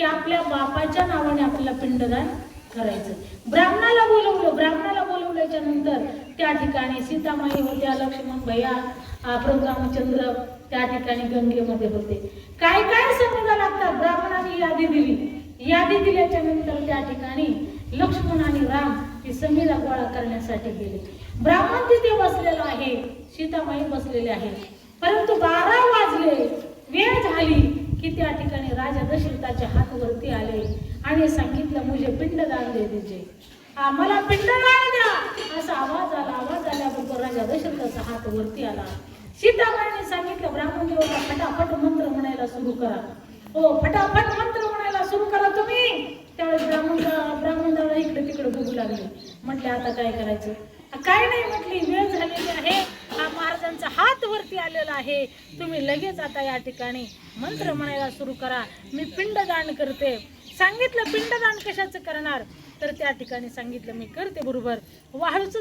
की आपल्या बापाच्या नावाने आपल्याला पिंडदान करायचं. ब्राह्मणाला बोलवलं ब्राह्मणाला बोलवल्याच्या नंतर त्या ठिकाणी सीतामाई होत्या लक्ष्मण भैया आ, रामचंद्र त्या ठिकाणी गंगेमध्ये होते. काय काय समजा लागतात? ब्राह्मणाने यादी दिली. यादी दिल्याच्या नंतर त्या ठिकाणी लक्ष्मण आणि राम ही समीला गोळा करण्यासाठी गेले. ब्राह्मण तिथे बसलेला आहे सीतामाई बसलेले आहे. परंतु बारा वाजले. राजा दशरथाचे हात वरती आले आणि सांगितलं मुझे पिंडदान दे दीजिए. आम्हाला मला पिंडदान द्या. असा आवाज आला. आवाज आल्याबरोबर राजा दशरथाचा हात वरती आला. सीताबाईने सांगितलं ब्राह्मण देवाला फटाफट मंत्र म्हणायला सुरू करा. हो फटाफट मंत्र म्हणायला सुरू करा तुम्ही. त्यावेळेस ब्राह्मण ब्राह्मण देवाला इकडे तिकडे बघू लागले. म्हटले आता काय करायचं? काय नाही म्हटली वेळ झालेली आहे. वरती आलेलं आहे. तुम्ही लगेच आता या ठिकाणी मंत्र म्हणायला सुरू करा. मी पिंडदान करते. सांगितलं पिंडदान कशाचं करणार? तर त्या ठिकाणी सांगितलं मी करते बरोबर. वाळूच